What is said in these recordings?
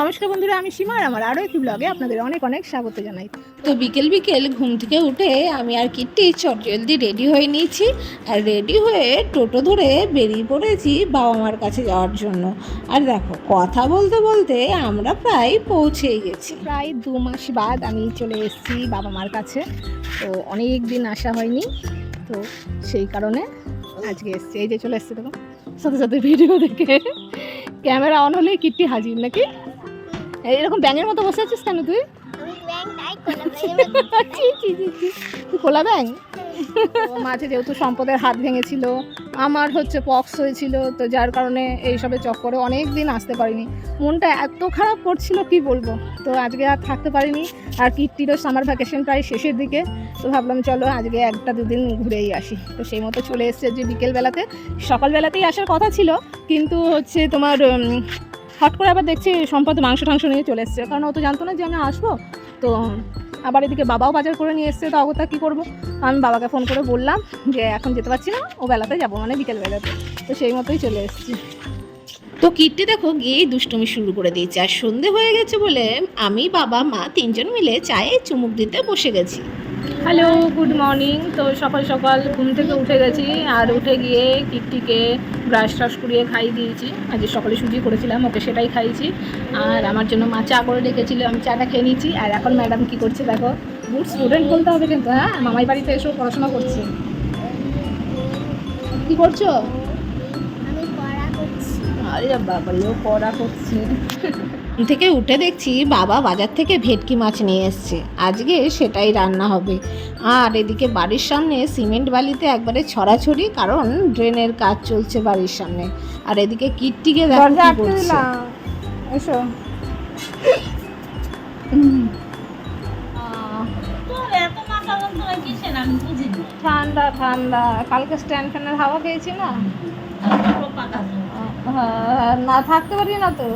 নমস্কার বন্ধুরা আমি সীমা আর আমার আরও একটি ব্লগে আপনাদের অনেক অনেক স্বাগত জানাই। তো বিকেল বিকেল ঘুম থেকে উঠে আমি আর কিট্টি চটজলদি রেডি হয়ে নিয়েছি আর রেডি হয়ে টোটো ধরে বেরিয়ে পড়েছি বাবা মার কাছে যাওয়ার জন্য। আর দেখো কথা বলতে বলতে আমরা প্রায় পৌঁছেই গেছি। প্রায় দু মাস বাদ আমি চলে এসেছি বাবা মার কাছে তো অনেক দিন আসা হয়নি তো সেই কারণে আজকে এসেছি। এই যে চলে এসেছি দেখো সাথে সাথে ভিডিও দেখে। ক্যামেরা অন হলেই কিট্টি হাজির নাকি? এরকম ব্যাঙের মতো বসে আছিস কেন তুই। তুই খোলা ব্যাং মাঝে যেহেতু সম্পদের হাত ভেঙেছিল আমার হচ্ছে পক্স হয়েছিল তো যার কারণে এইসবের চক্করে অনেক দিন আসতে পারিনি। মনটা এত খারাপ করছিল কি বলব? তো আজকে আর থাকতে পারিনি আর কিট্টিরও সামার ভ্যাকেশন প্রায় শেষের দিকে তো ভাবলাম চলো আজকে একটা দুদিন ঘুরেই আসি। তো সেই মতো চলে এসছে যে বিকেলবেলাতে। সকালবেলাতেই আসার কথা ছিল কিন্তু হচ্ছে তোমার হট করে আবার দেখছি সম্পদ মাংস টাংস নিয়ে চলে এসছে। কারণ ও তো জানতো না যে আমি আসব। তো আবার এদিকে বাবাও বাজার করে নিয়ে এসছে। তো অগত্যা কী করব? আমি বাবাকে ফোন করে বললাম যে এখন যেতে পারছি না, ও বেলাতে যাব মানে বিকেল বেলাতে। তো সেই মতোই চলে এসেছি। তো কিট্টি দেখো গিয়েই দুষ্টুমি শুরু করে দিয়েছে। আর সন্ধে হয়ে গেছে বলে আমি বাবা, মা তিনজন মিলে চায়ে চুমুক দিতে বসে গেছি। হ্যালো গুড মর্নিং তো সকাল সকাল ঘুম থেকে উঠে গেছি আর উঠে গিয়ে কিট্টিকে ব্রাশ ট্রাশ করিয়ে খাইয়ে দিয়েছি। আজ সকালে সুজি করেছিলাম ওকে সেটাই খাইয়েছি। আর আমার জন্য মা চা করে রেখেছিল আমি চাটা খেয়ে নিয়েছি। আর এখন ম্যাডাম কি করছে দেখো গুড স্টুডেন্ট বলতে হবে কিন্তু হ্যাঁ? মামাই বাড়িতে এসেও পড়াশোনা করছে। কি করছ? আরে বাবা পড়া করছে। থেকে উঠে দেখছি বাবা বাজার থেকে ভেটকি মাছ নিয়ে এসছে। আজকে সেটাই রান্না হবে। আর এদিকে বাড়ির সামনে সিমেন্ট বালিতে একবারে ছড়াছড়ি কারণ ড্রেনের কাজ চলছে বাড়ির সামনে। আর এদিকে কিটটিকে করছে। এসো। ঠান্ডা ঠান্ডা। কালকে স্ট্যান্ড ফ্যানের হাওয়া খেয়েছি না। না থাকতে পারি না তো।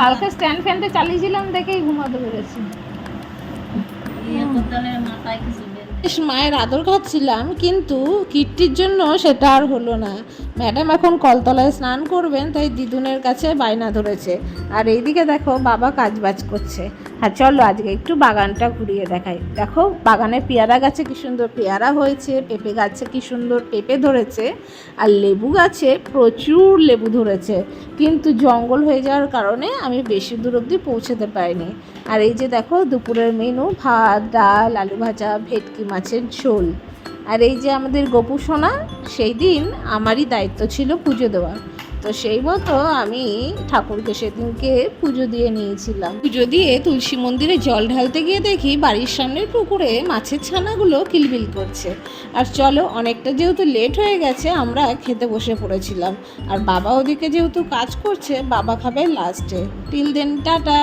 কালকে স্ট্যান্ড ফ্যানটা চালিয়েছিলাম দেখেই ঘুমাতে পেরেছি। বেশ মায়ের আদর খাচ্ছিলাম কিন্তু কীর্তির জন্য সেটা আর হলো না। ম্যাডাম এখন কলতলায় স্নান করবেন, তাই দিদুনের কাছে বায়না ধরেছে। আর এইদিকে দেখো, বাবা কাজ বাজ করছে। আর চলো আজকে একটু বাগানটা ঘুরিয়ে দেখাই। দেখো, বাগানে পেয়ারা গাছে কি সুন্দর পেয়ারা হয়েছে, পেঁপে গাছে কি সুন্দর পেঁপে ধরেছে, আর লেবু গাছে প্রচুর লেবু ধরেছে। কিন্তু জঙ্গল হয়ে যাওয়ার কারণে আমি বেশি দূর অবধি পৌঁছতে পারিনি। আর এই যে দেখো, দুপুরের মেনু, ভাত, ডাল, আলু ভাজা, ভেটকি মাছের ঝোল। আর এই যে আমাদের গোপু সোনা সেই দিন আমারই দায়িত্ব ছিল পুজো দেওয়া তো সেই মতো আমি ঠাকুরকে সেদিনকে পুজো দিয়ে নিয়েছিলাম। পুজো দিয়ে তুলসী মন্দিরে জল ঢালতে গিয়ে দেখি বাড়ির সামনের পুকুরে মাছের ছানাগুলো কিলবিল করছে। আর চলো, অনেকটা যেহেতু লেট হয়ে গেছে, আমরা খেতে বসে পড়েছিলাম। আর বাবা ওদিকে যেহেতু কাজ করছে, বাবা খাবে লাস্টে টিল দেন টাটা।